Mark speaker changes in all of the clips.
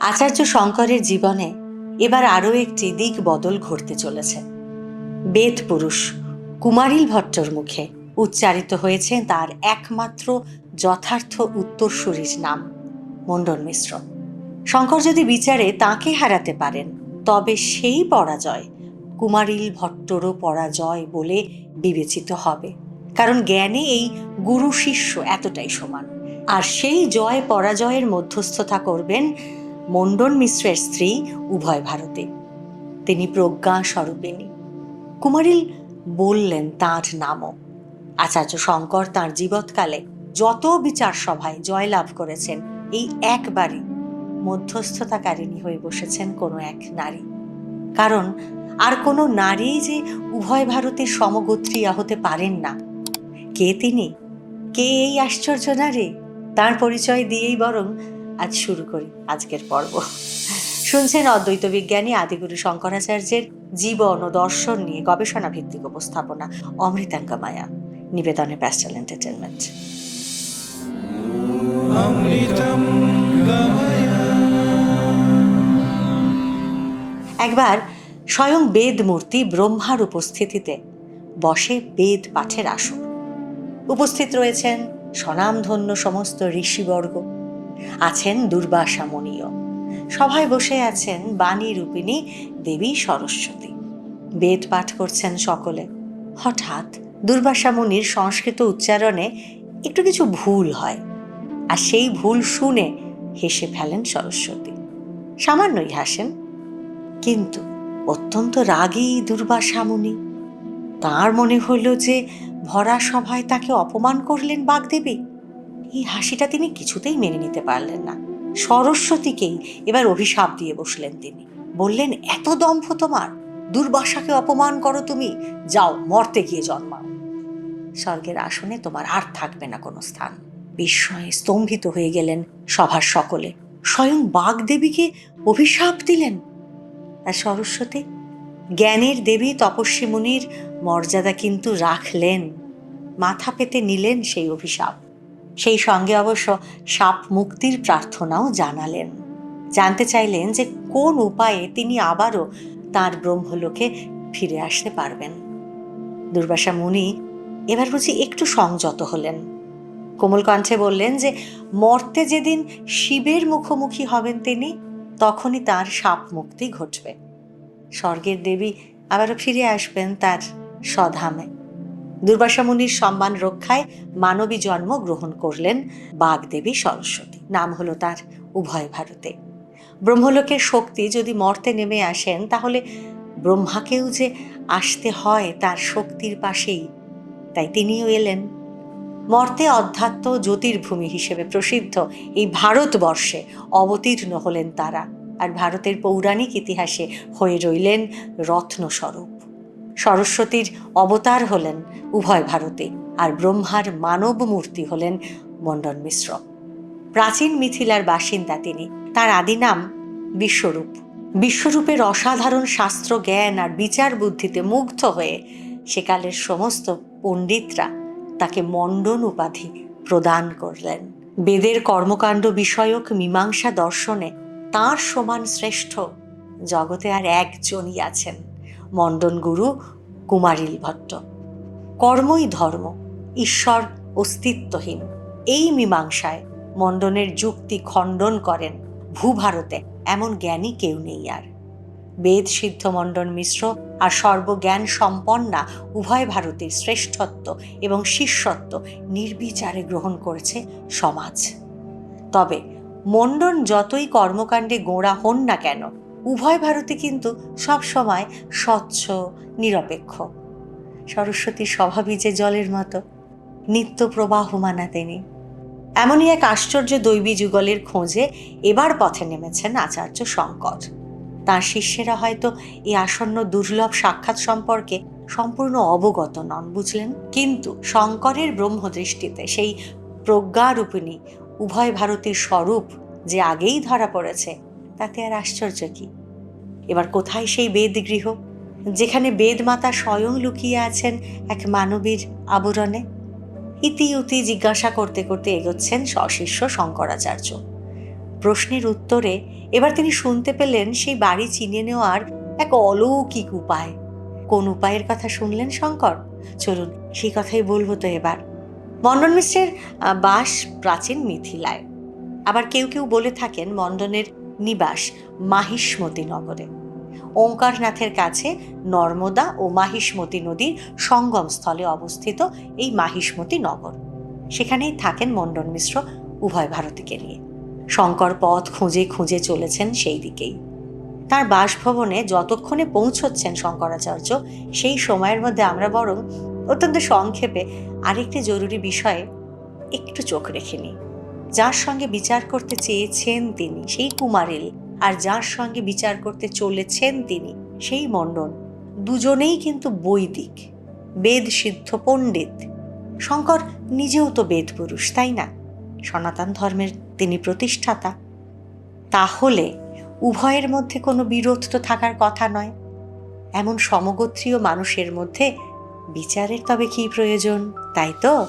Speaker 1: আচার্য শঙ্করের জীবনে এবার আরও একটি দিক বদল ঘটতে চলেছে। বেদ পুরুষ কুমারিল ভট্টর মুখে উচ্চারিত হয়েছে তার একমাত্র যথার্থ উত্তরসূরির নাম মণ্ডন মিশ্র। শঙ্কর যদি বিচারে তাকে হারাতে পারেন, তবে সেই পরাজয় কুমারিল ভট্টরও পরাজয় বলে বিবেচিত হবে। কারণ জ্ঞানে এই গুরু শিষ্য এতটাই সমান। আর সেই জয় পরাজয়ের মধ্যস্থতা করবেন মণ্ডন মিশ্রের স্ত্রী উভয় ভারতে। তিনি প্রজ্ঞা স্বরূপিণী। কুমারিল বললেন তাঁর নামও। আচার্য শঙ্কর তাঁর জীবৎকালে যত বিচার সভায় জয়লাভ করেছেন, এই একবারই মধ্যস্থতাকারিণী হয়ে বসেছেন কোনো এক নারী। কারণ আর কোনো নারী যে উভয় ভারতের সমগোত্রীয়া হতে পারেন না। কে তিনি? কে এই আশ্চর্য নারী? তার পরিচয় দিয়েই বরং আজ শুরু করি আজকের পর্ব। শুনছেন অদ্বৈত বিজ্ঞানী আদিগুরু শঙ্করাচার্যের জীবন ও দর্শন নিয়ে গবেষণা ভিত্তিক উপস্থাপনা অমৃতাঙ্কা মায়া নিবেদনে প্যাস্টাল এন্টারটেনমেন্ট একবার স্বয়ং বেদ মূর্তি ব্রহ্মার উপস্থিতিতে বসে বেদ পাঠের আসর। উপস্থিত রয়েছেন স্বনামধন্য সমস্ত ঋষিবর্গ আছেন দুর্বাসা মণীয় সভায় বসে আছেন বাণী রূপিণী দেবী সরস্বতী। বেদ পাঠ করছেন সকলে। হঠাৎ দুর্বাসা মুনির সংস্কৃত উচ্চারণে একটু কিছু ভুল হয় আর সেই ভুল শুনে হেসে ফেলেন সরস্বতী। সামান্যই হাসেন, কিন্তু অত্যন্ত রাগী দুর্বাসা মুনি তাঁর মনে হলো যে ভরা সভায় তাকে অপমান করলেন বাগদেবী। এই হাসিটা তিনি কিছুতেই মেনে নিতে পারলেন না। সরস্বতীকেই এবার অভিশাপ দিয়ে বসলেন তিনি। বললেন, এত দম্ভ তোমার। দুর্বাসাকে অপমান করো তুমি। যাও, মর্তে গিয়ে জন্মাও। স্বর্গের আসনে তোমার আর থাকবে না কোনো স্থান। বিস্ময়ে স্তম্ভিত হয়ে গেলেন সভার সকলে। স্বয়ং বাগদেবীকে অভিশাপ দিলেন। আর সরস্বতী, জ্ঞানের দেবী তপস্বী মুনির মর্যাদা কিন্তু রাখলেন। মাথা পেতে নিলেন সেই অভিশাপ। সেই সঙ্গে অবশ্য সাপ মুক্তির প্রার্থনাও জানালেন। জানতে চাইলেন যে কোন উপায়ে তিনি আবারও তার ব্রহ্মলোকে ফিরে আসতে পারবেন। দুর্বাসা মুনি এবার বুঝি একটু সংযত হলেন। কোমল কণ্ঠে বললেন যে, মর্তে যেদিন শিবের মুখোমুখি হবেন তিনি, তখনই তার সাপ মুক্তি ঘটবে। স্বর্গের দেবী আবারও ফিরে আসবেন তার স্বধামে দুর্বাসা মুনির সম্মান রক্ষায় মানবী জন্ম গ্রহণ করলেন বাগদেবী সরস্বতী। নাম হলো তার উভয় ভারতে। ব্রহ্মলোকের শক্তি যদি মর্তে নেমে আসেন, তাহলে ব্রহ্মাকেও যে আসতে হয় তার শক্তির পাশেই, তাই তিনিও এলেন। মর্তে অধ্যাত্ম জ্যোতির্ভূমি হিসেবে প্রসিদ্ধ এই ভারতবর্ষে অবতীর্ণ হলেন তারা। আর ভারতের পৌরাণিক ইতিহাসে হয়ে রইলেন রত্নস্বরূপ। সরস্বতীর অবতার হলেন উভয় ভারতে আর ব্রহ্মার মানব মূর্তি হলেন মণ্ডন মিশ্র। প্রাচীন মিথিলার বাসিন্দা তিনি। তার আদি নাম বিশ্বরূপ। বিশ্বরূপের অসাধারণ শাস্ত্র জ্ঞান আর বিচার বুদ্ধিতে মুগ্ধ হয়ে সেকালের সমস্ত পণ্ডিতরা তাকে মণ্ডন উপাধি প্রদান করলেন। বেদের কর্মকাণ্ড বিষয়ক মীমাংসা দর্শনে তাঁর সমান শ্রেষ্ঠ জগতে আর একজনই আছেন। মণ্ডন গুরু কুমারিল ভট্ট। কর্মই ধর্ম, ঈশ্বর অস্তিত্বহীন। এই মীমাংসায় মণ্ডনের যুক্তি খণ্ডন করেন ভূভারতে এমন জ্ঞানী কেউ নেই আর। বেদ সিদ্ধ মণ্ডন মিশ্র আর সর্বজ্ঞান সম্পন্না উভয় ভারতের শ্রেষ্ঠত্ব এবং শিষ্যত্ব নির্বিচারে গ্রহণ করেছে সমাজ। তবে মণ্ডন যতই কর্মকাণ্ডে গোঁড়া হন না কেন উভয় ভারতে কিন্তু সবসময় স্বচ্ছ, নিরপেক্ষ। সরস্বতীর স্বভাবই যে জলের মতো, নিত্য প্রবাহমানা তিনি। এমনই এক আশ্চর্য দৈবী যুগলের খোঁজে এবার পথে নেমেছেন আচার্য শঙ্কর। তাঁর শিষ্যেরা হয়তো এই আসন্ন দুর্লভ সাক্ষাৎ সম্পর্কে সম্পূর্ণ অবগত নন, বুঝলেন? কিন্তু শঙ্করের ব্রহ্মদৃষ্টিতে সেই প্রজ্ঞারূপিণী উভয় ভারতীর স্বরূপ যে আগেই ধরা পড়েছে তাতে আর আশ্চর্য কি? এবার কোথায় সেই বেদ গৃহ যেখানে বেদমাতা স্বয়ং লুকিয়ে আছেন এক মানবীর আবরণে? ইতি উতি জিজ্ঞাসা করতে করতে এগোচ্ছেন সশিষ্য শঙ্করাচার্য। প্রশ্নের উত্তরে এবার তিনি শুনতে পেলেন সেই বাড়ি চিনে নেওয়ার এক অলৌকিক উপায়। কোন উপায়ের কথা শুনলেন শঙ্কর? চলুন, সেই কথাই বলব তো এবার। মন্ডন মিশ্রের বাস প্রাচীন মিথিলায়। আবার কেউ কেউ বলে থাকেন মন্ডনের নিবাস মাহিষ্মতি নগরে। ওঙ্কারনাথের কাছে নর্মদা ও মাহিষ্মতি নদীর সঙ্গম স্থলে অবস্থিত এই মাহিষ্মতি নগর। সেখানেই থাকেন মন্ডন মিশ্র উভয় ভারতীকে নিয়ে। শঙ্কর পথ খুঁজে খুঁজে চলেছেন সেই দিকেই। তার বাসভবনে যতক্ষণে পৌঁছচ্ছেন শঙ্করাচার্য, সেই সময়ের মধ্যে আমরা বরং অত্যন্ত সংক্ষেপে আরেকটি জরুরি বিষয়ে একটু চোখ রেখে নিই। যার সঙ্গে বিচার করতে চেয়েছেন তিনি, সেই কুমারিল, আর যার সঙ্গে বিচার করতে চলেছেন তিনি, সেই মণ্ডন দুজনেই কিন্তু বৈদিক, বেদ সিদ্ধ পণ্ডিত। শঙ্কর নিজেও তো বেদ পুরুষ, তাই না? সনাতন ধর্মের তিনি প্রতিষ্ঠাতা। তাহলে উভয়ের মধ্যে কোনো বিরোধ তো থাকার কথা নয়। এমন সমগোত্রীয় মানুষের মধ্যে বিচারের তবে কি প্রয়োজন, তাই তো?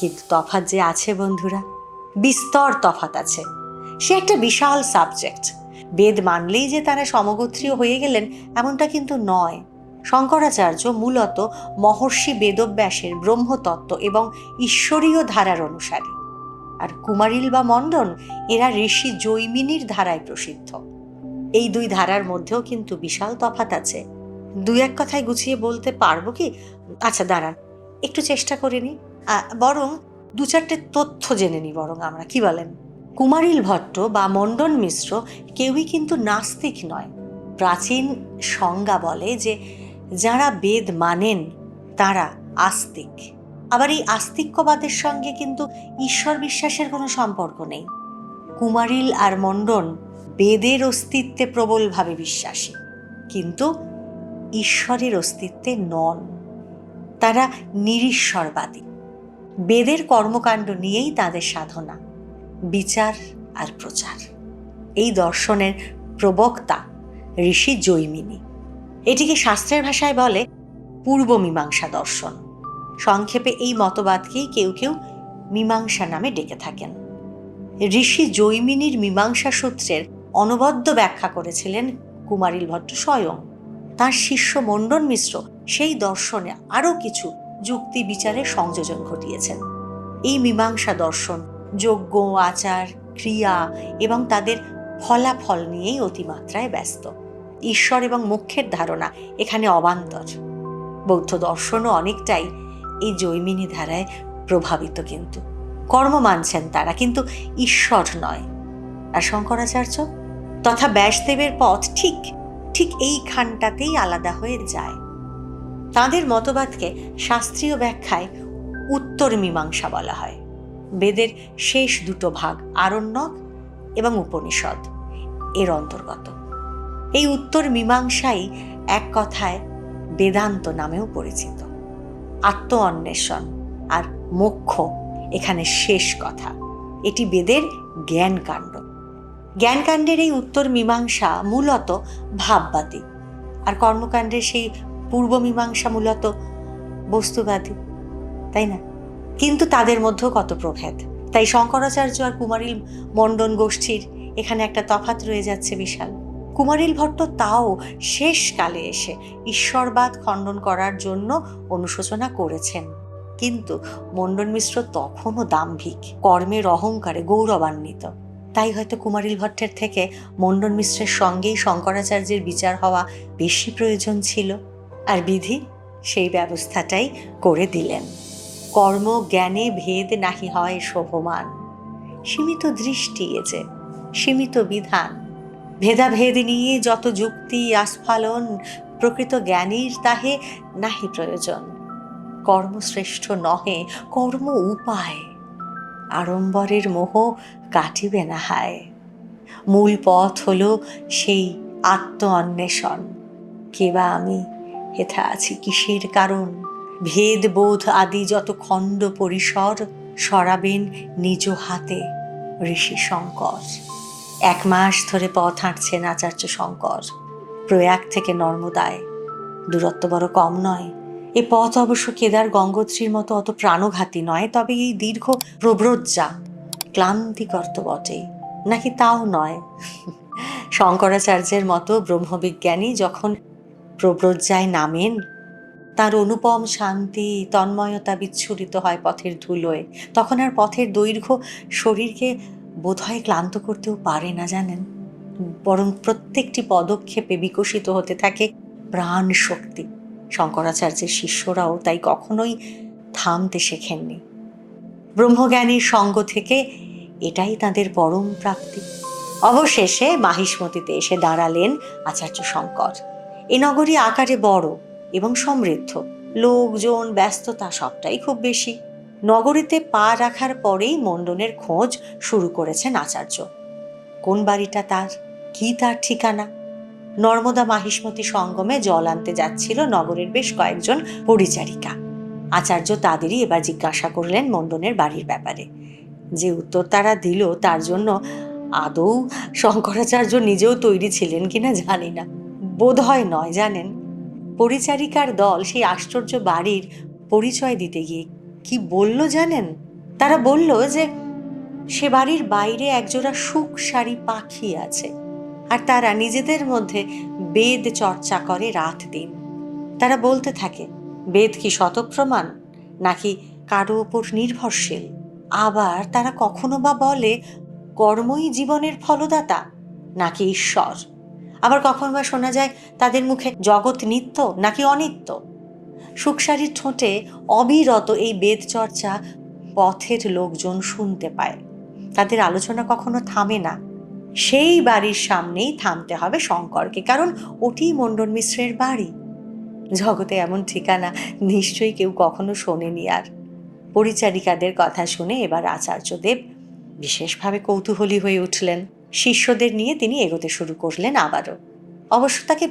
Speaker 1: কিন্তু তফাৎ যে আছে, বন্ধুরা বিস্তর তফাত আছে। সে একটা বিশাল সাবজেক্ট বেদ মানলেই যে তারা সমগোত্রীয় হয়ে গেলেন, এমনটা কিন্তু নয়। শঙ্করাচার্য মূলত মহর্ষি বেদব্যাসের ব্রহ্মতত্ত্ব এবং ঈশ্বরীয় ধারার অনুসারী। আর কুমারিল বা মণ্ডন, এরা ঋষি জৈমিনীর ধারায় প্রসিদ্ধ। এই দুই ধারার মধ্যেও কিন্তু বিশাল তফাত আছে। দুই এক কথায় গুছিয়ে বলতে পারব কি? আচ্ছা দাঁড়ান। একটু চেষ্টা করে নি বরং দু চারটে তথ্য জেনে নি বরং আমরা, কি বলেন? কুমারিল ভট্ট বা মণ্ডন মিশ্র কেউই কিন্তু নাস্তিক নয়। প্রাচীন সংজ্ঞা বলে যে, যারা বেদ মানেন, তারা আস্তিক। আবার এই আস্তিক্যবাদের সঙ্গে কিন্তু ঈশ্বর বিশ্বাসের কোনো সম্পর্ক নেই। কুমারিল আর মণ্ডন বেদের অস্তিত্বে প্রবলভাবে বিশ্বাসী, কিন্তু ঈশ্বরের অস্তিত্বে নন। তারা নিরীশ্বরবাদী। বেদের কর্মকাণ্ড নিয়েই তাদের সাধনা, বিচার আর প্রচার। এই দর্শনের প্রবক্তা ঋষি জৈমিনী। এটিকে শাস্ত্রের ভাষায় বলে পূর্ব মীমাংসা দর্শন। সংক্ষেপে এই মতবাদকেই কেউ কেউ মীমাংসা নামে ডেকে থাকেন। ঋষি জৈমিনীর মীমাংসা সূত্রের অনবদ্য ব্যাখ্যা করেছিলেন কুমারিল ভট্ট স্বয়ং। তার শিষ্য মণ্ডন মিশ্র সেই দর্শনে আরও কিছু যুক্তি বিচারে সংযোজন ঘটিয়েছেন। এই মীমাংসা দর্শন, যজ্ঞ, আচার, ক্রিয়া এবং তাদের ফলাফল নিয়েই অতিমাত্রায় ব্যস্ত। ঈশ্বর এবং মুখ্যের ধারণা এখানে অবান্তর। বৌদ্ধ দর্শনও অনেকটাই এই জৈমিনী ধারায় প্রভাবিত কিন্তু। কর্ম মানছেন তারা, কিন্তু ঈশ্বর নয়। আর শঙ্করাচার্য? তথা ব্যাসদেবের পথ ঠিক ঠিক এই খানটাতেই আলাদা হয়ে যায়। তাদের মতবাদকে শাস্ত্রীয় ব্যাখ্যায় উত্তর মীমাংসা বলা হয়। বেদের শেষ দুটো ভাগ আরণ্যক এবং উপনিষদ এর অন্তর্গত। এই উত্তর মীমাংসাই এক কথায় বেদান্ত নামেও পরিচিত। আত্ম অন্বেষণ আর মোক্ষ এখানে শেষ কথা। এটি বেদের জ্ঞানকাণ্ড। জ্ঞানকাণ্ডের এই উত্তর মীমাংসা মূলত ভাববাদী। আর কর্মকাণ্ডের সেই পূর্ব মীমাংসা মূলত বস্তুবাদী, তাই না? কিন্তু তাদের মধ্যেও কত প্রভেদ। তাই শঙ্করাচার্য আর কুমারিল মণ্ডন গোষ্ঠীর এখানে একটা তফাত রয়ে যাচ্ছে বিশাল। কুমারিল ভট্ট তাও শেষকালে এসে ঈশ্বরবাদ খণ্ডন করার জন্য অনুশোচনা করেছেন। কিন্তু মণ্ডন মিশ্র তখনও দাম্ভিক, কর্মের অহংকারে গৌরবান্বিত। তাই হয়তো কুমারিল ভট্টের থেকে মণ্ডন মিশ্রের সঙ্গেই শঙ্করাচার্যের বিচার হওয়া বেশি প্রয়োজন ছিল। আর বিধি সেই ব্যবস্থাটাই করে দিলেন। কর্ম, জ্ঞানে ভেদ নাহি হয় শোভমান। সীমিত দৃষ্টি এ যে, সীমিত বিধান। ভেদাভেদ নিয়ে যত যুক্তি, আস্ফালন, প্রকৃত জ্ঞানীর তাহে নাহি প্রয়োজন। কর্মশ্রেষ্ঠ নহে, কর্ম উপায়। আড়ম্বরের মোহ কাটিবে না হায়। মূল পথ হল সেই আত্ম অন্বেষণ কেবা আমি হেথা আছি কিসের কারণ? ভেদ, বোধ আদি যত খণ্ড পরিসর সরাবেন নিজ হাতে, ঋষি শঙ্কর। এক মাস ধরে পথ হাঁটছেন আচার্য শঙ্কর। প্রয়াগ থেকে নর্মদায়। দূরত্ব বড় কম নয়। এ পথ অবশ্য কেদার গঙ্গোত্রীর মতো অত প্রাণঘাতী নয়, তবে এই দীর্ঘ প্রব্রজ্জা ক্লান্তিকর তো বটেই। নাকি তাও নয়? শঙ্করাচার্যের মতো ব্রহ্মবিজ্ঞানী যখন প্রব্রজ্জায় নামেন। তার অনুপম শান্তি তন্ময়তা বিচ্ছুরিত হয় পথের ধুলোয়। তখন আর পথের দৈর্ঘ্য শরীরকে বোধহয় ক্লান্ত করতেও পারে না, জানেন? বরং প্রত্যেকটি পদক্ষেপে বিকশিত হতে থাকে প্রাণ শক্তি শঙ্করাচার্যের শিষ্যরাও তাই কখনোই থামতে শেখেননি। ব্রহ্মজ্ঞানীর সঙ্গ থেকে এটাই তাদের পরম প্রাপ্তি। অবশেষে মাহিষ্মতিতে এসে দাঁড়ালেন আচার্য শঙ্কর। এ নগরী আকারে বড় এবং সমৃদ্ধ। লোকজন, ব্যস্ততা সবটাই খুব বেশি। নগরীতে পা রাখার পরেই মণ্ডনের খোঁজ শুরু করেছেন আচার্য। কোন বাড়িটা তার? কি তার ঠিকানা? নর্মদা মাহিষ্মতি সঙ্গমে জল আনতে যাচ্ছিল নগরের বেশ কয়েকজন পরিচারিকা। আচার্য তাদেরই এবার জিজ্ঞাসা করলেন মণ্ডনের বাড়ির ব্যাপারে। যে উত্তর তারা দিল তার জন্য আদৌ শঙ্করাচার্য নিজেও তৈরি ছিলেন কিনা জানি না। বোধ হয় নয়, জানেন? পরিচারিকার দল সেই আশ্চর্য বাড়ির পরিচয় দিতে গিয়ে কি বলল জানেন? তারা বলল যে সে বাড়ির বাইরে একজোড়া সুখ শাড়ি পাখি আছে আর তারা নিজেদের মধ্যে বেদ চর্চা করে রাত দিন। তারা বলতে থাকে, বেদ কি শতপ্রমাণ? নাকি কারও ওপর নির্ভরশীল? আবার তারা কখনো বা বলে, কর্মই জীবনের ফলদাতা, নাকি ঈশ্বর? আবার বা শোনা যায় তাদের মুখে জগৎ নিত্য নাকি অনিত্য? সুখসারির ঠোঁটে অবিরত এই বেদ চর্চা পথের লোকজন শুনতে পায়। তাদের আলোচনা কখনো থামে না। সেই বাড়ির সামনেই থামতে হবে শঙ্করকে, কারণ ওটি মণ্ডন মিশ্রের বাড়ি। জগতে এমন ঠিকানা নিশ্চয়ই কেউ কখনো শোনেনি আর। পরিচারিকাদের কথা শুনে এবার আচার্যদেব বিশেষভাবে কৌতূহলী হয়ে উঠলেন। শিষ্যদের নিয়ে তিনি এগোতে শুরু করলেন আবারও। অবশ্য তাকে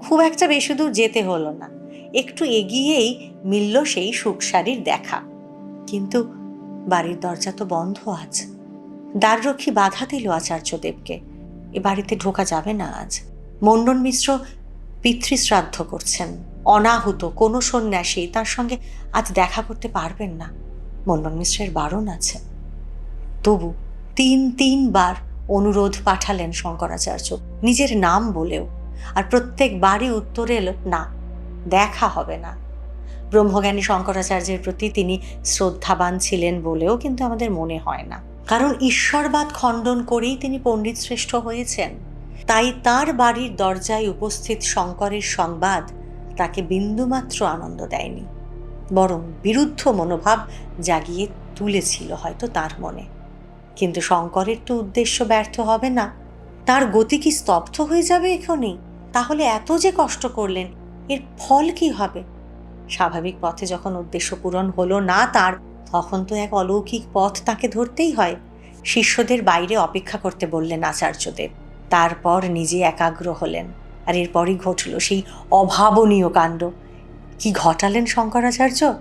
Speaker 1: খুব একটা বেশি দূর যেতে হলো না। একটু এগিয়েই মিলল সেই সুখসারির দেখা। কিন্তু বাড়ির দরজা তো বন্ধ আছে দ্বাররক্ষী বাধা দিল আচার্যদেবকে। এ বাড়িতে ঢোকা যাবে না আজ। মণ্ডন মিশ্র পিতৃশ্রাদ্ধ করছেন। অনাহুত, কোনো সন্ন্যাসী তার সঙ্গে আজ দেখা করতে পারবেন না। মণ্ডন মিশ্রের বারণ আছে। তবু তিন তিনবার অনুরোধ পাঠালেন শঙ্করাচার্য। নিজের নাম বলেও। আর প্রত্যেক বাড়ি উত্তর এলো, না, দেখা হবে না। ব্রহ্মজ্ঞানী শঙ্করাচার্যের প্রতি তিনি শ্রদ্ধাবান ছিলেন বলেও কিন্তু আমাদের মনে হয় না। কারণ ঈশ্বরবাদ খণ্ডন করেই তিনি পণ্ডিত শ্রেষ্ঠ হয়েছেন। তাই তার বাড়ির দরজায় উপস্থিত শঙ্করের সংবাদ তাকে বিন্দুমাত্র আনন্দ দেয়নি। বরং বিরুদ্ধ মনোভাব জাগিয়ে তুলেছিল হয়তো তার মনে। কিন্তু শঙ্করের তো উদ্দেশ্য ব্যর্থ হবে না। তার গতি কি স্তব্ধ হয়ে যাবে এখনই? তাহলে এত যে কষ্ট করলেন, এর ফল কি হবে? স্বাভাবিক পথে যখন উদ্দেশ্য পূরণ হলো না তার, তখন তো এক অলৌকিক পথ তাকে ধরতেই হয়। শিষ্যদের বাইরে অপেক্ষা করতে বললেন আচার্যদেব। তারপর নিজে একাগ্র হলেন। আর এরপরই ঘটল সেই অভাবনীয় কাণ্ড। কি ঘটালেন শঙ্করাচার্য?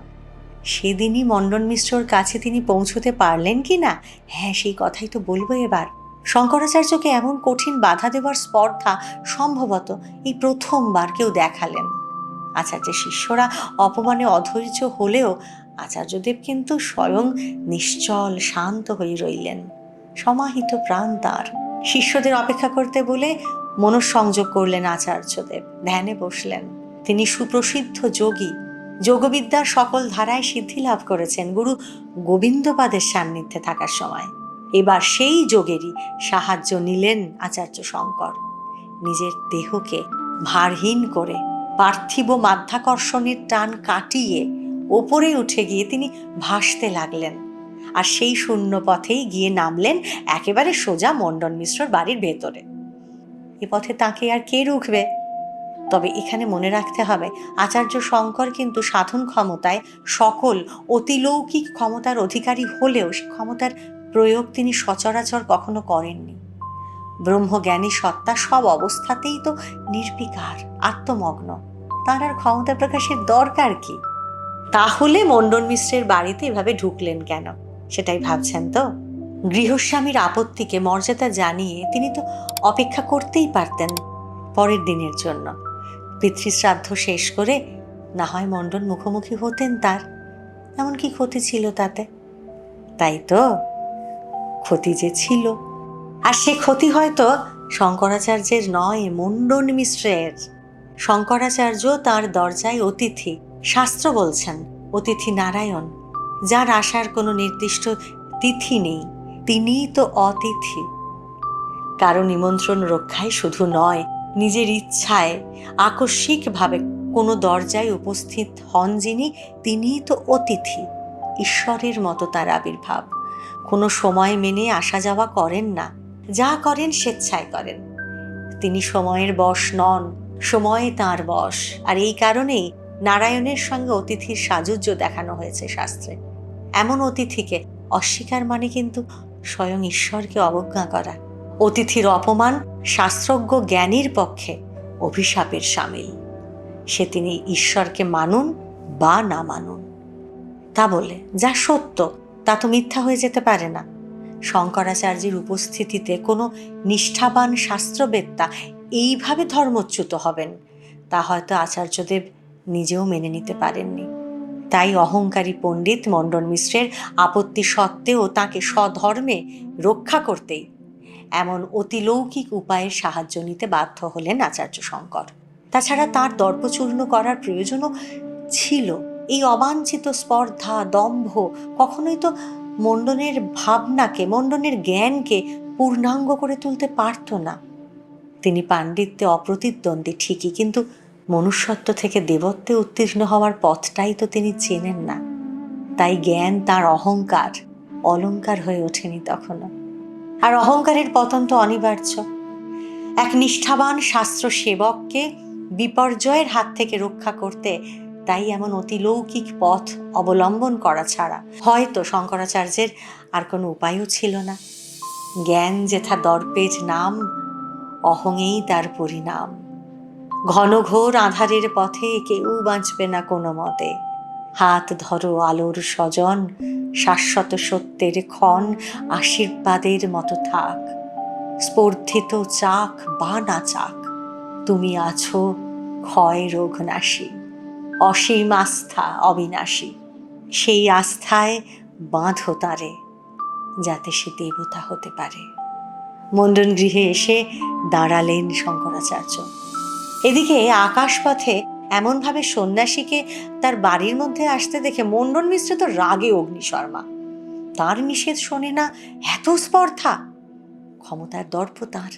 Speaker 1: সেদিনই মণ্ডন মিশ্রর কাছে তিনি পৌঁছতে পারলেন কি না? হ্যাঁ সেই কথাই তো বলব এবার। শঙ্করাচার্যকে এমন কঠিন বাধা দেওয়ার স্পর্ধা সম্ভবত এই প্রথমবার কেউ দেখালেন। আচার্যের শিষ্যরা অপমানে অধৈর্য হলেও আচার্যদেব কিন্তু স্বয়ং নিশ্চল শান্ত হয়ে রইলেন। সমাহিত প্রাণ তার। শিষ্যদের অপেক্ষা করতে বলে মনঃসংযোগ করলেন আচার্যদেব। ধ্যানে বসলেন। তিনি সুপ্রসিদ্ধ যোগী। যোগবিদ্যার সকল ধারায় সিদ্ধি লাভ করেছেন গুরু গোবিন্দপাদের সান্নিধ্যে থাকার সময়। এবার সেই যোগেরই সাহায্য নিলেন আচার্য শঙ্কর। নিজের দেহকে ভারহীন করে পার্থিব মাধ্যাকর্ষণের টান কাটিয়ে ওপরে উঠে গিয়ে তিনি ভাসতে লাগলেন। আর সেই শূন্য পথেই গিয়ে নামলেন একেবারে সোজা মণ্ডন মিশ্রর বাড়ির ভেতরে। এ পথে তাকে আর কে রুখবে? তবে এখানে মনে রাখতে হবে, আচার্য শঙ্কর কিন্তু সাধন ক্ষমতায় সকল অতিলৌকিক ক্ষমতার অধিকারী হলেও সে ক্ষমতার প্রয়োগ তিনি সচরাচর কখনো করেননি। ব্রহ্মজ্ঞানী সত্তা সব অবস্থাতেই তো নির্বিকার, আত্মমগ্ন। তার আর ক্ষমতা প্রকাশের দরকার কি? তাহলে মণ্ডন মিশ্রের বাড়িতে এভাবে ঢুকলেন কেন? সেটাই ভাবছেন তো? গৃহস্বামীর আপত্তিকে মর্যাদা জানিয়ে তিনি তো অপেক্ষা করতেই পারতেন পরের দিনের জন্য। পিতৃশ্রাদ্ধ শেষ করে না হয় মণ্ডন মুখোমুখি হতেন তার। এমন কি ক্ষতি ছিল তাতে? তাই তো ক্ষতি যে ছিল। আর সে ক্ষতি হয়তো শঙ্করাচার্যের নয়, মণ্ডন মিশ্রের। শঙ্করাচার্য তার দরজায় অতিথি, শাস্ত্র বলছেন, অতিথি নারায়ণ, যার আসার কোনো নির্দিষ্ট তিথি নেই। তিনিই তো অতিথি। কারও নিমন্ত্রণ রক্ষায় শুধু নয় নিজের ইচ্ছায় আকস্মিকভাবে কোনো দরজায় উপস্থিত হন যিনি, তিনিই তো অতিথি। ঈশ্বরের মতো তার আবির্ভাব। কোনো সময় মেনে আসা যাওয়া করেন না। যা করেন স্বেচ্ছায় করেন। তিনি সময়ের বশ নন, সময়ে তার বশ। আর এই কারণেই নারায়ণের সঙ্গে অতিথির সাজুজ্য দেখানো হয়েছে শাস্ত্রে। এমন অতিথিকে অস্বীকার মানে কিন্তু স্বয়ং ঈশ্বরকে অবজ্ঞা করা। অতিথির অপমান শাস্ত্রজ্ঞ জ্ঞানীর পক্ষে অভিশাপের সামিল। সে তিনি ঈশ্বরকে মানুন বা না মানুন। তা বলে, যা সত্য, তা তো মিথ্যা হয়ে যেতে পারে না। শঙ্করাচার্যের উপস্থিতিতে কোনো নিষ্ঠাবান শাস্ত্রবেত্তা এইভাবে ধর্মচ্যুত হবেন, তা হয়তো আচার্যদেব নিজেও মেনে নিতে পারেননি। তাই অহংকারী পণ্ডিত মণ্ডন মিশ্রের আপত্তি সত্ত্বেও তাকে স্বধর্মে রক্ষা করতেই এমন অতিলৌকিক উপায়ে সাহায্য নিতে বাধ্য হলেন আচার্য শঙ্কর। তাছাড়া তার দর্পচূর্ণ করার প্রয়োজনও ছিল। এই অবাঞ্ছিত স্পর্ধা, দম্ভ কখনোই তো মণ্ডনের ভাবনাকে, মণ্ডনের জ্ঞানকে পূর্ণাঙ্গ করে তুলতে পারত না। তিনি পাণ্ডিত্যে অপ্রতিদ্বন্দ্বী ঠিকই, কিন্তু মনুষ্যত্ব থেকে দেবত্বে উত্তীর্ণ হওয়ার পথটাই তো তিনি চেনেন না। তাই জ্ঞান তার অহংকার, অলংকার হয়ে ওঠেনি তখনও। আর অহংকারের পতন তো অনিবার্য। এক নিষ্ঠাবান শাস্ত্র সেবককে বিপর্যয়ের হাত থেকে রক্ষা করতে তাই এমন অতিলৌকিক পথ অবলম্বন করা ছাড়া হয়তো শঙ্করাচার্যের আর কোনো উপায়ও ছিল না। জ্ঞান যেথা দর্পের নাম অহঙেই তার পরিণাম। ঘন ঘোর আধারের পথে কেউ বাঁচবে না কোনো মতে। হাত ধরো আলোর স্বজন, শাশ্বত সত্যের ক্ষণ আশীর্বাদের মতো থাক। স্পর্ধিত চাক বা না চাক, তুমি আছো ক্ষয় রোগ নাশী অসীম আস্থা অবিনাশী, সেই আস্থায় বাঁধো তারে, যাতে সে দেবতা হতে পারে। মন্ডন গৃহে এসে দাঁড়ালেন শঙ্করাচার্য। এদিকে আকাশপথে এমনভাবে সন্ন্যাসীকে তার বাড়ির মধ্যে আসতে দেখে মন্ডন মিশ্র তো রাগে অগ্নিশর্মা। তার নিষেধ শোনে না এত স্পর্ধা। ক্ষমতার দর্প তাঁর।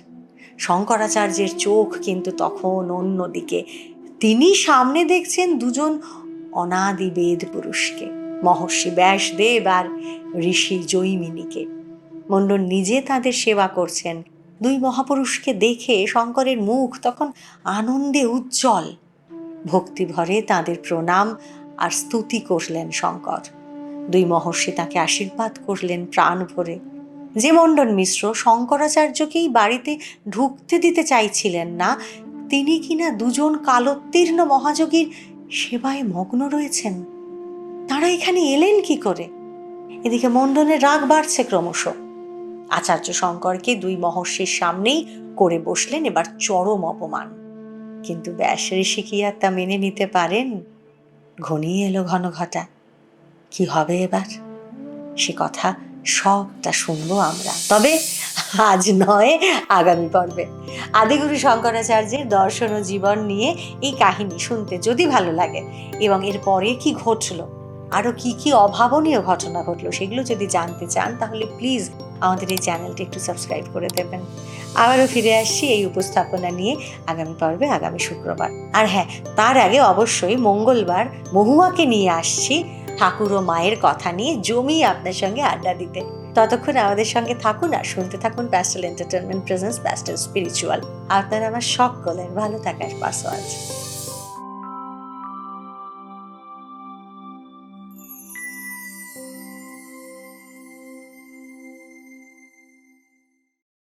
Speaker 1: শঙ্করাচার্যের চোখ কিন্তু তখন অন্যদিকে। তিনি সামনে দেখছেন দুজন অনাদি বেদ পুরুষকে, মহর্ষি ব্যাসদেব আর ঋষি জৈমিনীকে। মণ্ডন নিজে তাদের সেবা করছেন। দুই মহাপুরুষকে দেখে শঙ্করের মুখ তখন আনন্দে উজ্জ্বল। ভক্তিভরে তাদের প্রণাম আর স্তুতি করলেন শঙ্কর। দুই মহর্ষি তাকে আশীর্বাদ করলেন প্রাণ ভরে। যে মণ্ডন মিশ্র শঙ্করাচার্যকেই বাড়িতে ঢুকতে দিতে চাইছিলেন না, তিনি কিনা দুজন কালোত্তীর্ণ মহাযোগীর সেবায় মগ্ন রয়েছেন। তারা এখানে এলেন কি করে? এদিকে মণ্ডনের রাগ বাড়ছে ক্রমশ। আচার্য শঙ্করকে দুই মহর্ষির সামনেই করে বসলেন, এবার চরম অপমান। কিন্তু ব্যাস ঋষি কি আর তা মেনে নিতে পারেন? ঘনিয়ে এলো ঘন ঘটা। কি হবে এবার? সে কথা সবটা শুনব আমরা। তবে আজ নয়, আগামী পর্বে। আদিগুরু শঙ্করাচার্যের দর্শন ও জীবন নিয়ে এই কাহিনী শুনতে যদি ভালো লাগে, এবং এর পরে কি ঘটলো আরও কি কি অভাবনীয় ঘটনা ঘটলো, সেগুলো যদি জানতে চান, তাহলে প্লিজ আমাদের এই চ্যানেলটি একটু সাবস্ক্রাইব করে দেবেন। আবারও ফিরে আসছি এই উপস্থাপনা নিয়ে আগামী পর্বে, আগামী শুক্রবার। আর হ্যাঁ তার আগে অবশ্যই মঙ্গলবার মহুয়াকে নিয়ে আসছি ঠাকুর ও মায়ের কথা নিয়ে জমি আপনার সঙ্গে আড্ডা দিতে। ততক্ষণ আমাদের সঙ্গে থাকুন আর শুনতে থাকুন pastel entertainment presence pastel spiritual আপনার আমার সকলের ভালো থাকার পাসওয়ার্ড